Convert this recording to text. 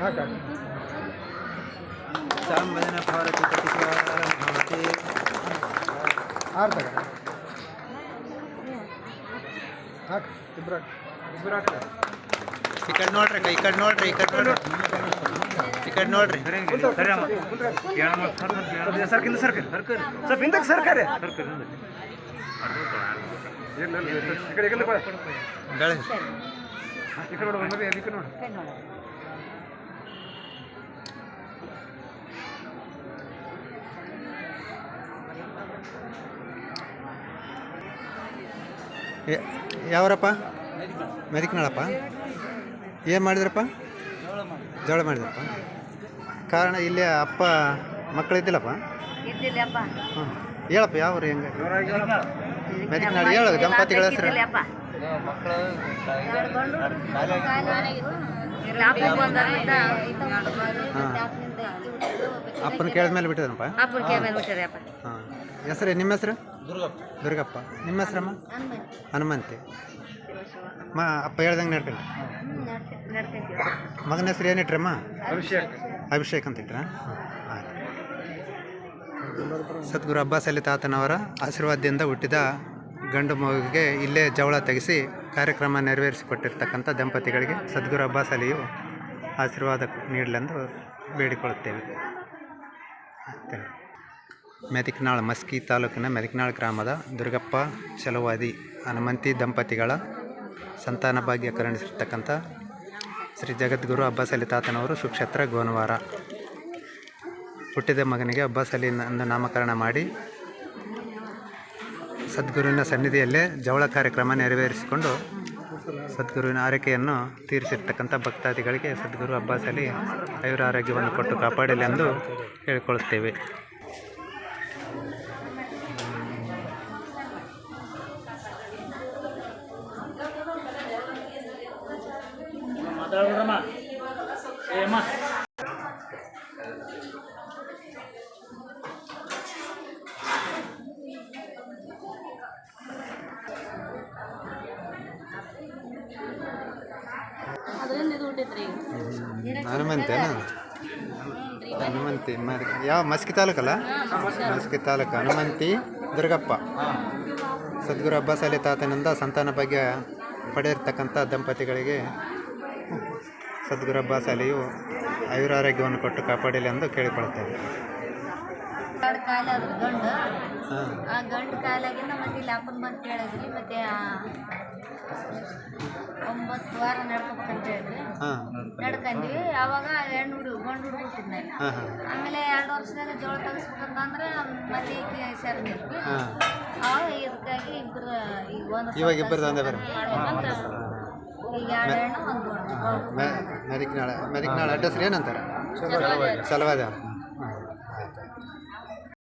ಹಾಕ ಸಾಂಬದನ ಭಾರತಿ ಪ್ರತಿಶಾರಂಭವತಿ ಆರು ತಗ ಹಾಕ ಇಬ್ರು ಇಬ್ರು ಹಾಕ ಈ ಕಡೆ ನೋಡ್ರಿ ಈ ಕಡೆ ನೋಡ್ರಿ ಈ ಕಡೆ ನೋಡ್ರಿ ಈ ಕಡೆ ನೋಡ್ರಿ ಸರ್ ಹಿಂದೆ ಸರ್ಕರಿ ಸ್ವಲ್ಪ ಹಿಂದಕ್ಕೆ. ಬೆಳೆ ಈ ಕಡೆ ನೋಡು ಮಮ್ಮಿ ಅದಕ್ಕೆ ನೋಡು ಯಾವರಪ್ಪ ಮೆದಕ್ನಾಳಪ್ಪ ಏನು ಮಾಡಿದ್ರಪ್ಪ? ಜೋಳ ಮಾಡಿದ್ರಪ್ಪ. ಕಾರಣ ಇಲ್ಲಿ ಅಪ್ಪ ಮಕ್ಕಳಿದ್ದಿಲ್ಲಪ್ಪ ಇದ್ದಿಲ್ಲಪ್ಪ? ಹ್ಞೂ ಹೇಳಪ್ಪ ಯಾವ ಹೆಂಗೆ? ಮೆದಕ್ನಾಳು ಹೇಳು ದಂಪತಿಗಳ ಹೆಸರು. ಅಪ್ಪನ ಕೇಳಿದ ಮೇಲೆ ಬಿಟ್ಟಿದ್ರಪ್ಪ? ಅಪ್ಪನ ಕೈ ಮೇಲೆ ಬಿಟ್ಟಿರಪ್ಪ ಹಾಂ. ಹೆಸರು ನಿಮ್ಮ ಹೆಸರು? ದುರ್ಗಪ್ಪ. ನಿಮ್ಮ ಹೆಸರಮ್ಮ? ಹನುಮಂತಿ. ಮ ಅಪ್ಪ ಹೇಳ್ದಂಗೆ ನಡ್ಕೊಂಡು ನಡ್ಕೊಂತೀವಿ ಮಗನ ಹೆಸರು ಏನಿಟ್ರಮ್ಮ? ಅಭಿಷೇಕ್. ಅಭಿಷೇಕ್ ಅಂತ ಇಟ್ರ ಸದ್ಗುರು ಅಬ್ಬಾಸ್ ಅಲಿ ತಾತನವರ ಆಶೀರ್ವಾದದಿಂದ ಹುಟ್ಟಿದ ಗಂಡು ಮಗುವಿಗೆ ಇಲ್ಲೇ ಜವಳ ತೆಗೆಸಿ ಕಾರ್ಯಕ್ರಮ ನೆರವೇರಿಸಿಕೊಟ್ಟಿರ್ತಕ್ಕಂಥ ದಂಪತಿಗಳಿಗೆ ಸದ್ಗುರು ಅಬ್ಬಾಸ್ ಅಲಿಯು ಆಶೀರ್ವಾದ ನೀಡಲೆಂದು ಬೇಡಿಕೊಳ್ಳುತ್ತೇವೆ. ಮೆದಿಕ್ನಾಳ್ ಮಸ್ಕಿ ತಾಲೂಕಿನ ಮೆದಕ್ನಾಳ್ ಗ್ರಾಮದ ದುರ್ಗಪ್ಪ ಚಲುವಾದಿ ಹನುಮಂತಿ ದಂಪತಿಗಳ ಸಂತಾನ ಭಾಗ್ಯ ಕರುಣಿಸಿರ್ತಕ್ಕಂಥ ಶ್ರೀ ಜಗದ್ಗುರು ಅಬ್ಬಾಸ್ ಅಲಿ ತಾತನವರು ಸುಕ್ಷೇತ್ರ ಗೋನುವಾರ. ಹುಟ್ಟಿದ ಮಗನಿಗೆ ಅಬ್ಬಾಸಲಿ ಎಂದು ನಾಮಕರಣ ಮಾಡಿ ಸದ್ಗುರುವಿನ ಸನ್ನಿಧಿಯಲ್ಲೇ ಜವಳ ಕಾರ್ಯಕ್ರಮ ನೆರವೇರಿಸಿಕೊಂಡು ಸದ್ಗುರುವಿನ ಆರೈಕೆಯನ್ನು ತೀರಿಸಿರ್ತಕ್ಕಂಥ ಭಕ್ತಾದಿಗಳಿಗೆ ಸದ್ಗುರು ಅಬ್ಬಾಸಲಿ ಐವರ ಆರೋಗ್ಯವನ್ನು ಕೊಟ್ಟು ಕಾಪಾಡಲಿ ಎಂದು ಹೇಳಿಕೊಳ್ಳುತ್ತೇವೆ ಅದರಿಂದ ಹನುಮಂತೇನ? ಹನುಮಂತಿ ಮ ಯಾವ ಮಸ್ಕಿ ತಾಲೂಕಲ್ಲ? ಮಸ್ಕಿ ತಾಲೂಕು. ಹನುಮಂತಿ ದುರ್ಗಪ್ಪ. ಸದ್ಗುರು ಅಬ್ಬಾಸ್ ಅಲಿ ತಾತನಿಂದ ಸಂತಾನ ಭಾಗ್ಯ ಪಡೆದಿರ್ತಕ್ಕಂಥ ದಂಪತಿಗಳಿಗೆ ಸದ್ಗುರು ಅಬ್ಬಾಸ್ ಅಲಿಯು ಆಯುರಾರೋಗ್ಯವನ್ನು ಕೊಟ್ಟು ಕಾಪಾಡಲಿ ಎಂದು ಕೇಳಿಕೊಳ್ತೇವೆ ಎರಡು ಕಾಲ ಅದ್ರ ಗಂಡು. ಆ ಗಂಡು ಕಾಲಾಗಿಂದ ಮತ್ತೆ ಇಲ್ಲಿ ಅಪ್ಪನ ಬಂದು ಕೇಳಿದ್ರಿ ಮತ್ತೆ ಒಂಬತ್ತು ವಾರ ನಡ್ಕೋಬೇಕಂತ ಹೇಳಿದ್ರಿ. ಯಾವಾಗ ಅವಾಗ ಹೆಣ್ಣು ಹುಡುಗ ಗಂಡು ಹುಡುಗ ಹುಟ್ಟಿದ್ಮೇಲೆ ಹಾಂ ಹಾಂ. ಆಮೇಲೆ ಎರಡು ವರ್ಷದಾಗ ಜೋಳ ತೆಗಿಸ್ಬೇಕಂತಂದ್ರೆ ಮತ್ತೆ ಈಗ ಸೇರಿದ್ವಿ ಅವಾಗ ಇದಕ್ಕಾಗಿ ಇಬ್ಬರು ಈಗ ಒಂದು ಇವಾಗ ಇಬ್ಬರು ಒಂದೇ ಬರ ಈಗ ಎರಡು ಹೆಣ್ಣು ಒಂದು ಗಂಡು. ಮೆದಕ್ನಾಳ ಮೆದಕ್ನಾಳ ಅಡ್ರೆಸ್ ಏನಂತಾರೆ? ಚಲವಾದ